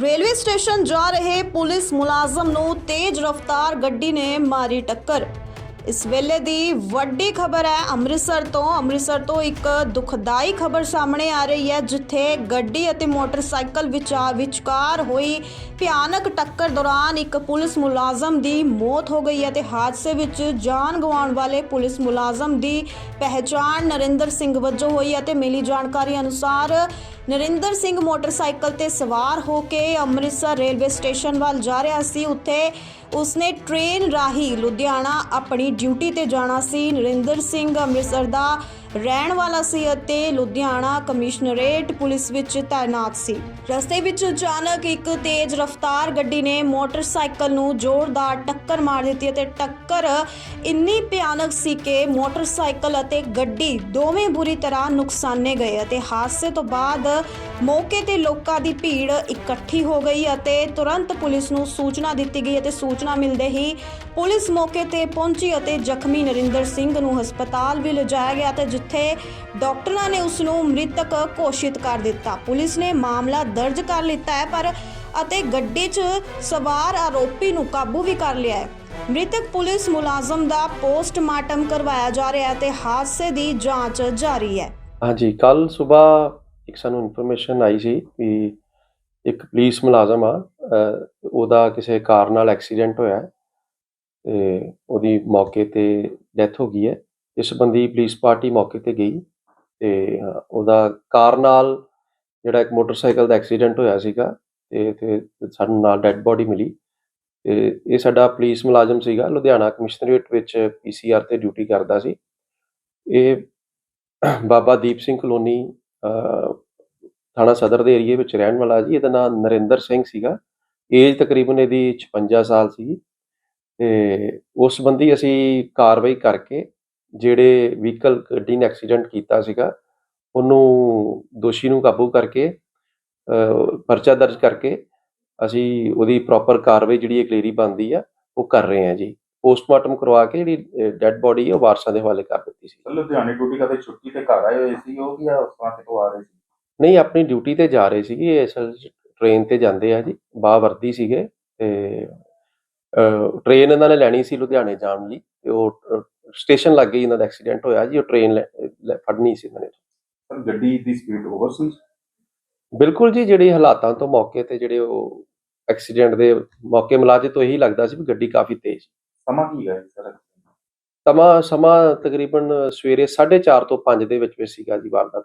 Railway station ਜਾ ਰਹੇ police ਮੁਲਾਜ਼ਮ ਨੂੰ ਤੇਜ਼ ਰਫ਼ਤਾਰ ਗੱਡੀ ਨੇ ਮਾਰੀ ਟੱਕਰ। ਇਸ ਵੇਲੇ ਦੀ ਵੱਡੀ ਖਬਰ ਹੈ, ਅੰਮ੍ਰਿਤਸਰ ਤੋਂ। ਅੰਮ੍ਰਿਤਸਰ ਤੋਂ ਇੱਕ ਦੁਖਦਾਈ ਖਬਰ ਸਾਹਮਣੇ ਆ ਰਹੀ ਹੈ, ਜਿੱਥੇ ਗੱਡੀ ਅਤੇ ਮੋਟਰਸਾਈਕਲ ਵਿਚਾ- ਵਿਚਕਾਰ ਹੋਈ ਭਿਆਨਕ ਟੱਕਰ ਦੌਰਾਨ ਇੱਕ ਪੁਲਿਸ ਮੁਲਾਜ਼ਮ ਦੀ ਮੌਤ ਹੋ ਗਈ ਹੈ ਤੇ ਹਾਦਸੇ ਵਿੱਚ ਜਾਨ ਗਵਾਉਣ ਵਾਲੇ ਪੁਲਿਸ ਮੁਲਾਜ਼ਮ ਦੀ ਪਹਿਚਾਣ ਨਰਿੰਦਰ ਸਿੰਘ ਵਜੋਂ ਹੋਈ ਹੈ ਤੇ ਮਿਲੀ ਜਾਣਕਾਰੀ ਅਨੁਸਾਰ ਨਰਿੰਦਰ ਸਿੰਘ ਮੋਟਰਸਾਈਕਲ ਤੇ ਸਵਾਰ ਹੋ ਕੇ ਅੰਮ੍ਰਿਤਸਰ ਰੇਲਵੇ ਸਟੇਸ਼ਨ ਵੱਲ ਜਾ ਰਿਹਾ ਸੀ। ਉੱਥੇ ਉਸਨੇ ਟ੍ਰੇਨ ਰਾਹੀਂ ਲੁਧਿਆਣਾ ਆਪਣੀ ਡਿਊਟੀ ਤੇ ਜਾਣਾ ਸੀ। ਨਰਿੰਦਰ ਸਿੰਘ ਅੰਮ੍ਰਿਤਸਰ ਦਾ ਰਹਿਣ ਵਾਲਾ ਸੀ ਅਤੇ ਲੁਧਿਆਣਾ ਕਮਿਸ਼ਨਰੇਟ ਪੁਲਿਸ ਵਿੱਚ ਤਾਇਨਾਤ ਸੀ। ਰਸਤੇ ਵਿੱਚ ਅਚਾਨਕ ਇੱਕ ਤੇਜ਼ ਰਫ਼ਤਾਰ ਗੱਡੀ ਨੇ ਮੋਟਰਸਾਈਕਲ ਨੂੰ ਜ਼ੋਰਦਾਰ ਟੱਕਰ ਮਾਰ ਦਿੱਤੀ ਅਤੇ ਟੱਕਰ ਇੰਨੀ ਭਿਆਨਕ ਸੀ ਕਿ ਮੋਟਰਸਾਈਕਲ ਅਤੇ ਗੱਡੀ ਦੋਵੇਂ ਬੁਰੀ ਤਰ੍ਹਾਂ ਨੁਕਸਾਨੇ ਗਏ ਅਤੇ ਹਾਦਸੇ ਤੋਂ ਬਾਅਦ ਮੌਕੇ ਤੇ ਲੋਕਾਂ ਦੀ ਭੀੜ ਇਕੱਠੀ ਹੋ ਗਈ ਅਤੇ ਤੁਰੰਤ ਪੁਲਿਸ ਨੂੰ ਸੂਚਨਾ ਦਿੱਤੀ ਗਈ ਅਤੇ ਸੂਚਨਾ ਮਿਲਦੇ ਹੀ ਪੁਲਿਸ ਮੌਕੇ ਤੇ ਪਹੁੰਚੀ ਅਤੇ ਜ਼ਖਮੀ ਨਰਿੰਦਰ ਸਿੰਘ ਨੂੰ ਹਸਪਤਾਲ ਵੀ ਲਿਜਾਇਆ ਗਿਆ ਤੇ ਜਿੱਥੇ ਡਾਕਟਰਾਂ ਨੇ ਉਸ ਨੂੰ ਮ੍ਰਿਤਕ ਘੋਸ਼ਿਤ ਕਰ ਦਿੱਤਾ। ਪੁਲਿਸ ਨੇ ਮਾਮਲਾ ਦਰਜ ਕਰ ਲਿੱਤਾ ਹੈ ਪਰ ਅਤੇ ਗੱਡੀ 'ਚ ਸਵਾਰ ਆਰੋਪੀ ਨੂੰ ਕਾਬੂ ਵੀ ਕਰ ਲਿਆ ਹੈ। ਮ੍ਰਿਤਕ ਪੁਲਿਸ ਮੁਲਾਜ਼ਮ ਦਾ ਪੋਸਟਮਾਰਟਮ ਕਰਵਾਇਆ ਜਾ ਰਿਹਾ ਹੈ ਤੇ ਹਾਦਸੇ ਦੀ ਜਾਂਚ ਜਾਰੀ ਹੈ। ਹਾਂਜੀ ਕੱਲ ਸਵੇਰ ਇੱਕ ਸਾਨੂੰ ਇਨਫੋਰਮੇਸ਼ਨ ਆਈ ਸੀ ਕਿ ਇੱਕ ਪੁਲਿਸ ਮੁਲਾਜ਼ਮ ਆ ਅਹ, ਉਹਦਾ ਕਿਸੇ ਕਾਰ ਨਾਲ ਐਕਸੀਡੈਂਟ ਹੋਇਆ ਹੈ ਤੇ ਉਹਦੀ ਮੌਕੇ ਤੇ ਡੈਥ ਹੋ ਗਈ ਹੈ। ਇਸ ਸੰਬੰਧੀ ਪੁਲਿਸ ਪਾਰਟੀ ਮੌਕੇ ਤੇ ਗਈ ਤੇ ਉਹਦਾ ਕਾਰ ਨਾਲ ਜਿਹੜਾ ਇੱਕ ਮੋਟਰਸਾਈਕਲ ਦਾ ਐਕਸੀਡੈਂਟ ਹੋਇਆ ਸੀਗਾ ਤੇ ਤੇ ਸਾਨੂੰ ਨਾਲ ਡੈੱਡ ਬੋਡੀ ਮਿਲੀ ਤੇ ਇਹ ਸਾਡਾ ਪੁਲਿਸ ਮੁਲਾਜ਼ਮ ਸੀਗਾ, ਲੁਧਿਆਣਾ ਕਮਿਸ਼ਨਰੇਟ ਵਿੱਚ ਪੀਸੀਆਰ ਤੇ ਡਿਊਟੀ ਕਰਦਾ ਸੀ। ਇਹ ਬਾਬਾ ਦੀਪ ਸਿੰਘ ਕਲੋਨੀ ਥਾਣਾ ਸਦਰ ਦੇ ਏਰੀਏ ਵਿੱਚ ਰਹਿਣ ਵਾਲਾ ਜੀ, ਇਹਦਾ ਨਾਮ ਨਰਿੰਦਰ ਸਿੰਘ ਸੀਗਾ। ਏਜ ਤਕਰੀਬਨ ਇਹਦੀ 56 ਸਾਲ ਸੀ ਤੇ ਉਸ ਸੰਬੰਧੀ ਅਸੀਂ ਕਾਰਵਾਈ ਕਰਕੇ ਜਿਹੜੇ ਵਹੀਕਲ ਗੱਡੀ ਨੇ ਐਕਸੀਡੈਂਟ ਕੀਤਾ ਸੀਗਾ ਉਹਨੂੰ ਦੋਸ਼ੀ ਨੂੰ ਕਾਬੂ ਕਰਕੇ ਪਰਚਾ ਦਰਜ ਕਰਕੇ ਅਸੀਂ ਉਹਦੀ ਪ੍ਰੋਪਰ ਕਾਰਵਾਈ ਜਿਹੜੀ ਹੈ ਕਲੀਅਰੀ ਬਣਦੀ ਆ ਉਹ ਕਰ ਰਹੇ ਹਾਂ ਜੀ। ਪੋਸਟਮਾਰਟਮ ਕਰਵਾ ਕੇ ਜਿਹੜੀ ਡੈੱਡ ਬੋਡੀ ਹੈ ਉਹ ਵਾਰਸਾਂ ਦੇ ਹਵਾਲੇ ਕਰ ਦਿੱਤੀ ਸੀ। ਲੁਧਿਆਣੇ ਡਿਊਟੀ ਕਰਦੇ ਛੁੱਟੀ ਤੇ ਘਰ ਆਏ ਹੋਏ ਸੀ ਉਹ ਕੀ ਆ ਉਸ ਕਿਤੋਂ ਆ ਰਹੇ ਸੀ? ਨਹੀਂ ਆਪਣੀ ਡਿਊਟੀ ਤੇ ਜਾ ਰਹੇ ਸੀਗੇ ਅਸਲ ਟ੍ਰੇਨ ਤੇ ਜਾਂਦੇ ਆ ਜੀ ਬਾਵਰਦੀ ਸੀਗੇ ਤੇ ਟ੍ਰੇਨ ਇਹਨਾਂ ਨੇ ਲੈਣੀ ਸੀ ਲੁਧਿਆਣੇ ਜਾਣ ਲਈ ਤੇ ਉਹ ਸਟੇਸ਼ਨ ਲੱਗ ਗਈ ਇਹਨਾਂ ਦਾ ਐਕਸੀਡੈਂਟ ਹੋਇਆ ਜੀ ਉਹ ਟ੍ਰੇਨ ਫੜਨੀ ਸੀ ਇਹਨਾਂ ਨੇ। ਗੱਡੀ ਦੀ ਸਪੀਡ ਓਵਰ ਸੀ? ਬਿਲਕੁਲ ਜੀ ਜਿਹੜੇ ਹਾਲਾਤਾਂ ਤੋਂ ਮੌਕੇ ਤੇ ਜਿਹੜੇ ਉਹ ਐਕਸੀਡੈਂਟ ਦੇ ਮੌਕੇ ਮੁਲਾਜ਼ੇ ਤੋਂ ਇਹੀ ਲੱਗਦਾ ਸੀ ਵੀ ਗੱਡੀ ਕਾਫੀ ਤੇਜ਼। ਸਮਾਂ ਕੀ ਹੈ ਸਰ? ਸਮਾਂ ਸਮਾਂ ਤਕਰੀਬਨ ਸਵੇਰੇ 4:30 ਤੋਂ 5 ਦੇ ਵਿੱਚ ਵਿੱਚ ਸੀਗਾ ਜੀ ਵਾਰਦਾਤ।